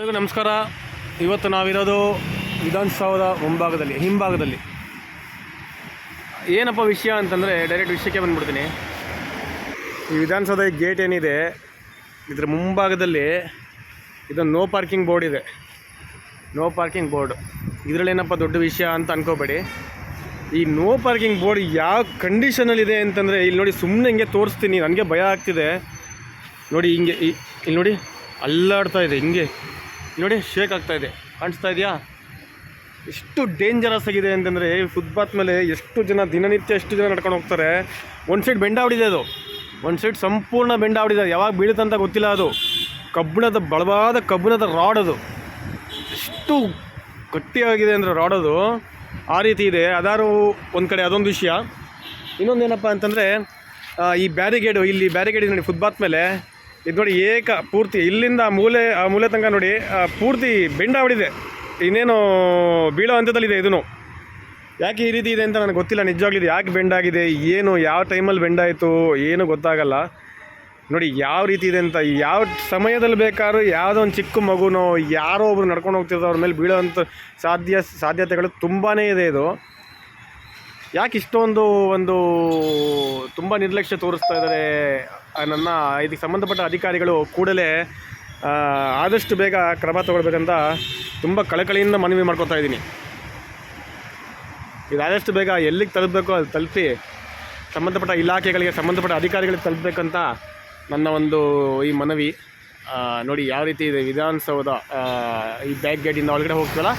ಎಲ್ರಿಗೂ ನಮಸ್ಕಾರ. ಇವತ್ತು ನಾವಿರೋದು ವಿಧಾನಸೌಧ ಮುಂಭಾಗದಲ್ಲಿ, ಹಿಂಭಾಗದಲ್ಲಿ. ಏನಪ್ಪ ವಿಷಯ ಅಂತಂದರೆ ಡೈರೆಕ್ಟ್ ವಿಷಯಕ್ಕೆ ಬಂದ್ಬಿಡ್ತೀನಿ. ಈ ವಿಧಾನಸೌಧ ಗೇಟ್ ಏನಿದೆ, ಇದರ ಮುಂಭಾಗದಲ್ಲಿ ಇದೊಂದು ನೋ ಪಾರ್ಕಿಂಗ್ ಬೋರ್ಡ್ ಇದೆ. ನೋ ಪಾರ್ಕಿಂಗ್ ಬೋರ್ಡ್ ಇದರಲ್ಲಿ ಏನಪ್ಪ ದೊಡ್ಡ ವಿಷಯ ಅಂತ ಅನ್ಕೋಬೇಡಿ. ಈ ನೋ ಪಾರ್ಕಿಂಗ್ ಬೋರ್ಡ್ ಯಾವ ಕಂಡೀಷನಲ್ಲಿದೆ ಅಂತಂದರೆ ಇಲ್ಲಿ ನೋಡಿ ಸುಮ್ಮನೆ ಹಿಂಗೆ ತೋರಿಸ್ತೀನಿ, ನನಗೆ ಭಯ ಆಗ್ತಿದೆ. ನೋಡಿ ಹಿಂಗೆ ಇಲ್ಲಿ ನೋಡಿ ಅಲ್ಲಾಡ್ತಾ ಇದೆ, ಹಿಂಗೆ. ನೋಡಿ ಶೇಕ್ ಆಗ್ತಾ ಇದೆ. ಕಾಣಿಸ್ತಾ ಇದೆಯಾ? ಎಷ್ಟು ಡೇಂಜರಸ್ ಆಗಿದೆ ಅಂತಂದರೆ ಫುಟ್ಪಾತ್ ಮೇಲೆ ಎಷ್ಟು ಜನ ದಿನನಿತ್ಯ ಎಷ್ಟು ಜನ ನಡ್ಕೊಂಡು ಹೋಗ್ತಾರೆ. ಒಂದು ಸೈಡ್ ಬೆಂಡ ಹೊಡಿದೆ ಅದು. ಒಂದು ಸೈಡ್ ಸಂಪೂರ್ಣ ಬೆಂಡ ಹೊಡಿದೆ ಯಾವಾಗ ಬೀಳುತ್ತಂತ ಗೊತ್ತಿಲ್ಲ ಅದು. ಕಬ್ಬಿಣದ, ಬಲವಾದ ಕಬ್ಬಿಣದ ರಾಡ್ ಅದು. ಎಷ್ಟು ಗಟ್ಟಿಯಾಗಿದೆ ಅಂದರೆ ರಾಡ್ ಅದು. ಆ ರೀತಿ ಇದೆ. ಅದಾರು ಒಂದು ಕಡೆ, ಅದೊಂದು ವಿಷಯ. ಇನ್ನೊಂದು ಏನಪ್ಪ ಅಂತಂದರೆ ಈ ಬ್ಯಾರಿಗೇಡು ಇಲ್ಲಿ ಬ್ಯಾರಿಗೇಡ್ ನೋಡಿ ಫುಟ್ಪಾತ್ ಮೇಲೆ. ಇದು ನೋಡಿ ಏಕ ಪೂರ್ತಿ, ಇಲ್ಲಿಂದ ಮೂಲೆ, ಆ ಮೂಲೆ ತನಕ ನೋಡಿ ಪೂರ್ತಿ ಬೆಂಡ ಹೊಡಿದೆ ಇನ್ನೇನು ಬೀಳೋ ಹಂತದಲ್ಲಿದೆ ಇದನ್ನು ಯಾಕೆ ಈ ರೀತಿ ಇದೆ ಅಂತ ನನಗೆ ಗೊತ್ತಿಲ್ಲ ನಿಜವಾಗ್ಲಿದೆ ಯಾಕೆ ಬೆಂಡಾಗಿದೆ ಏನು, ಯಾವ ಟೈಮಲ್ಲಿ ಬೆಂಡಾಯಿತು ಏನು ಗೊತ್ತಾಗಲ್ಲ. ನೋಡಿ ಯಾವ ರೀತಿ ಇದೆ ಅಂತ, ಯಾವ ಸಮಯದಲ್ಲಿ ಬೇಕಾದ್ರೂ ಯಾವುದೋ ಒಂದು ಚಿಕ್ಕ ಮಗುನೋ, ಯಾರೋ ಒಬ್ರು ನಡ್ಕೊಂಡು ಹೋಗ್ತಿರ್ತಾರೆ ಅವ್ರ ಮೇಲೆ ಬೀಳೋವಂಥ ಸಾಧ್ಯ, ಸಾಧ್ಯತೆಗಳು ತುಂಬಾ ಇದೆ ಇದು. ಯಾಕೆ ಇಷ್ಟೊಂದು ಒಂದು ತುಂಬ ನಿರ್ಲಕ್ಷ್ಯ ತೋರಿಸ್ತಾ ಇದ್ದಾರೆ ನನ್ನ ಇದಕ್ಕೆ ಸಂಬಂಧಪಟ್ಟ ಅಧಿಕಾರಿಗಳು ಕೂಡಲೇ ಆದಷ್ಟು ಬೇಗ ಕ್ರಮ ತಗೊಳ್ಬೇಕಂತ ತುಂಬ ಕಳಕಳಿಯಿಂದ ಮನವಿ ಮಾಡ್ಕೊತಾ ಇದ್ದೀನಿ. ಇದು ಆದಷ್ಟು ಬೇಗ ಎಲ್ಲಿಗೆ ತಲುಪಬೇಕು ಅದು ತಲುಪಿ ಸಂಬಂಧಪಟ್ಟ ಇಲಾಖೆಗಳಿಗೆ, ಸಂಬಂಧಪಟ್ಟ ಅಧಿಕಾರಿಗಳಿಗೆ ತಲುಪಬೇಕಂತ ನನ್ನ ಒಂದು ಈ ಮನವಿ. ನೋಡಿ, ಯಾವ ರೀತಿ ಇದೆ ವಿಧಾನಸೌಧ ಈ ಬ್ಯಾಕ್ ಗೇಟಿಂದ ಒಳಗಡೆ ಹೋಗ್ತೀವಲ್ಲ?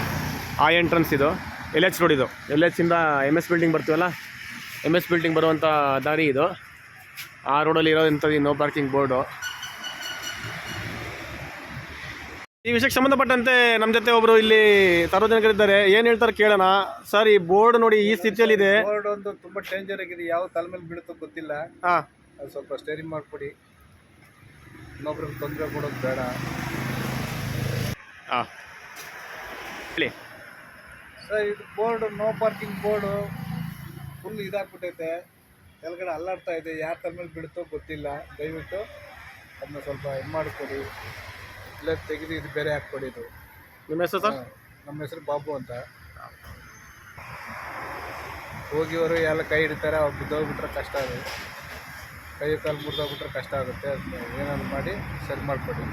ಆ ಎಂಟ್ರೆನ್ಸ್ ಇದು. ಎಲ್ ಎಚ್ ರೋಡ್ ಇದು. ಎಲ್ ಇಂದ ಎಂ ಎಸ್ ಬಿಲ್ಡಿಂಗ್ ಬರ್ತೀವಲ್ಲ? ಎಂ ಎಸ್ ಬಿಲ್ಡಿಂಗ್ ಬರುವಂಥ ದಾರಿ ಇದು. ಆ ರೋಡಲ್ಲಿ ಇರೋದಂಥದ್ದು ನೋ ಪಾರ್ಕಿಂಗ್ ಬೋರ್ಡು ಈ ವಿಷಯಕ್ಕೆ ಸಂಬಂಧಪಟ್ಟಂತೆ ನಮ್ಮ ಜೊತೆ ಒಬ್ಬರು ಇಲ್ಲಿ ಸಾರ್ವಜನಿಕರಿದ್ದಾರೆ. ಏನು ಹೇಳ್ತಾರೆ ಕೇಳೋಣ. ಸರ್ ಈ ಬೋರ್ಡ್ ನೋಡಿ ಈ ಸ್ಥಿತಿಯಲ್ಲಿದೆ. ಬೋರ್ಡ್ ಒಂದು ತುಂಬಾ ಡೇಂಜರ್ ಆಗಿದೆ. ಯಾವ ತಲೆ ಮೇಲೆ ಬೀಳುತ್ತೋ ಗೊತ್ತಿಲ್ಲ. ಹಾಂ. ಅದು ಸ್ವಲ್ಪ ಸ್ಟೇರಿಂಗ್ ಮಾಡಿಕೊಡಿ. ಇನ್ನೊಬ್ರಿಗೆ ತೊಂದರೆ ಕೊಡೋದು ಬೇಡ. ಹಾಂ. ಹೇಳಿ. ಸರ್ ಇದು board no parking board full ಇದಾಗ್ಬಿಟ್ಟೈತೆ. ಕೆಳಗಡೆ ಅಲ್ಲಾಡ್ತಾ ಇದೆ ಯಾರ ತಲೆ ಮೇಲೆ ಬಿಡುತ್ತೋ ಗೊತ್ತಿಲ್ಲ. ದಯವಿಟ್ಟು ಅದನ್ನ ಸ್ವಲ್ಪ ಇದು ಮಾಡಿಕೊಡಿ. ಇಲ್ಲ ತೆಗೆದು ಇದು ಬೇರೆ ಹಾಕ್ಕೊಡಿ ಇದು. ನಿಮ್ಮ ಹೆಸರು ಸರ್? ನಮ್ಮ ಹೆಸರು ಬಾಬು ಅಂತ. ಹೋಗಿವರು ಎಲ್ಲ ಕೈ ಹಿಡಿತಾರೆ ಅವ್ರು ಬಿದ್ದೋಗ್ಬಿಟ್ರೆ ಕಷ್ಟ ಅದು. ಕೈ ಕಾಲು ಮುರಿದೋಗ್ಬಿಟ್ರೆ ಕಷ್ಟ ಆಗುತ್ತೆ ಅದನ್ನ ಏನಾದ್ರು ಮಾಡಿ ಸರಿ ಮಾಡಿಕೊಡಿ.